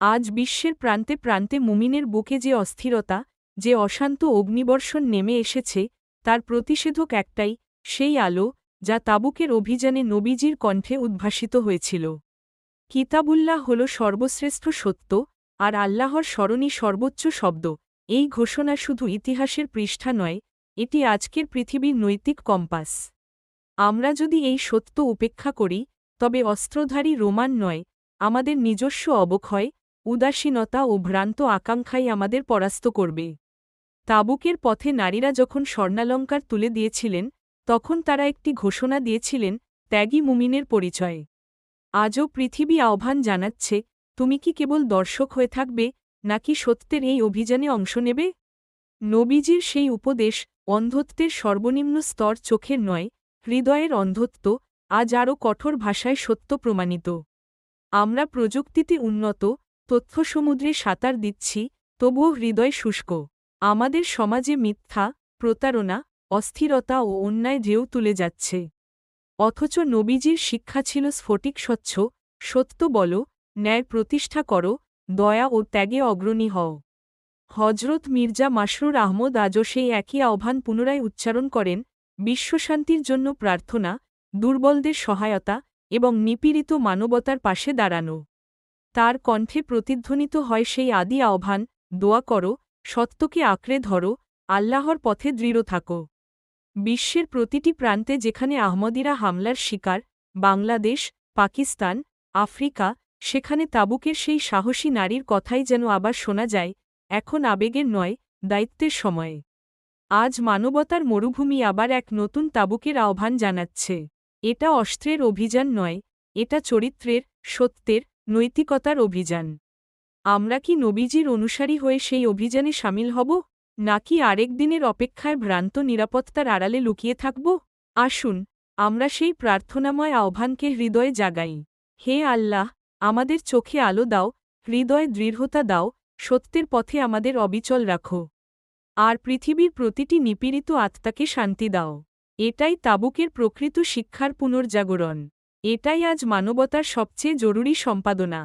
আজ বিশ্বের প্রান্তে প্রান্তে মুমিনের বুকে যে অস্থিরতা, যে অশান্ত অগ্নিবর্ষণ নেমে এসেছে, তার প্রতিষেধক একটাই, সেই আলো, যা তাবুকের অভিযানে নবীজির কণ্ঠে উদ্ভাসিত হয়েছিল। কিতাবুল্লাহ হল সর্বশ্রেষ্ঠ সত্য, আর আল্লাহর স্মরণই সর্বোচ্চ শব্দ। এই ঘোষণা শুধু ইতিহাসের পৃষ্ঠা নয়, এটি আজকের পৃথিবীর নৈতিক কম্পাস। আমরা যদি এই সত্য উপেক্ষা করি, তবে অস্ত্রধারী রোমান নয়, আমাদের নিজস্ব অবক্ষয় উদাসীনতা ও ভ্রান্ত আকাঙ্ক্ষাই আমাদের পরাস্ত করবে। তাবুকের পথে নারীরা যখন স্বর্ণালঙ্কার তুলে দিয়েছিলেন, তখন তারা একটি ঘোষণা দিয়েছিলেন, ত্যাগী মুমিনের পরিচয়ে। আজও পৃথিবী আহ্বান জানাচ্ছে, তুমি কি কেবল দর্শক হয়ে থাকবে, নাকি সত্যের এই অভিযানে অংশ নেবে? নবীজির সেই উপদেশ অন্ধত্বের সর্বনিম্ন স্তর চোখের নয়, হৃদয়ের অন্ধত্ব, আজ আরও কঠোর ভাষায় সত্য প্রমাণিত। আমরা প্রযুক্তিতে উন্নত তথ্যসমুদ্রে সাঁতার দিচ্ছি, তবুও হৃদয় শুষ্ক। আমাদের সমাজে মিথ্যা, প্রতারণা, অস্থিরতা ও অন্যায় ঢেউ তুলে যাচ্ছে। অথচ নবীজির শিক্ষা ছিল স্ফটিক স্বচ্ছ, সত্য বল, ন্যায় প্রতিষ্ঠা করো, দয়া ও ত্যাগে অগ্রণী হও। হজরত মির্জা মাসরুর আহমদ আজও সেই একই আহ্বান পুনরায় উচ্চারণ করেন বিশ্বশান্তির জন্য প্রার্থনা, দুর্বলদের সহায়তা এবং নিপীড়িত মানবতার পাশে দাঁড়ানো। তার কণ্ঠে প্রতিধ্বনিত হয় সেই আদি আহ্বান, দোয়া করো, সত্যকে আঁকড়ে ধরো, আল্লাহর পথে দৃঢ় থাকো। বিশ্বের প্রতিটি প্রান্তে যেখানে আহমদিরা হামলার শিকার, বাংলাদেশ, পাকিস্তান, আফ্রিকা, সেখানে তাবুকের সেই সাহসী নারীর কথাই যেন আবার শোনা যায়, এখন আবেগের নয়, দায়িত্বের সময়ে। আজ মানবতার মরুভূমি আবার এক নতুন তাবুকের আহ্বান জানাচ্ছে। এটা অস্ত্রের অভিযান নয়, এটা চরিত্রের, সত্যের নৈতিকতার অভিযান। আমরা কি নবীজির অনুসারী হয়ে সেই অভিযানে সামিল হব, নাকি আরেক দিনের অপেক্ষায় ভ্রান্ত নিরাপত্তার আড়ালে লুকিয়ে থাকব? আসুন, আমরা সেই প্রার্থনাময় আহ্বানকে হৃদয়ে জাগাই। হে আল্লাহ, আমাদের চোখে আলো দাও, হৃদয়ে দৃঢ়তা দাও, সত্যের পথে আমাদের অবিচল রাখো। আর পৃথিবীর প্রতিটি নিপীড়িত আত্মাকে শান্তি দাও। এটাই তাবুকের প্রকৃত শিক্ষার পুনর্জাগরণ। এটাই আজ মানবতার সবচেয়ে জরুরি সম্পাদনা।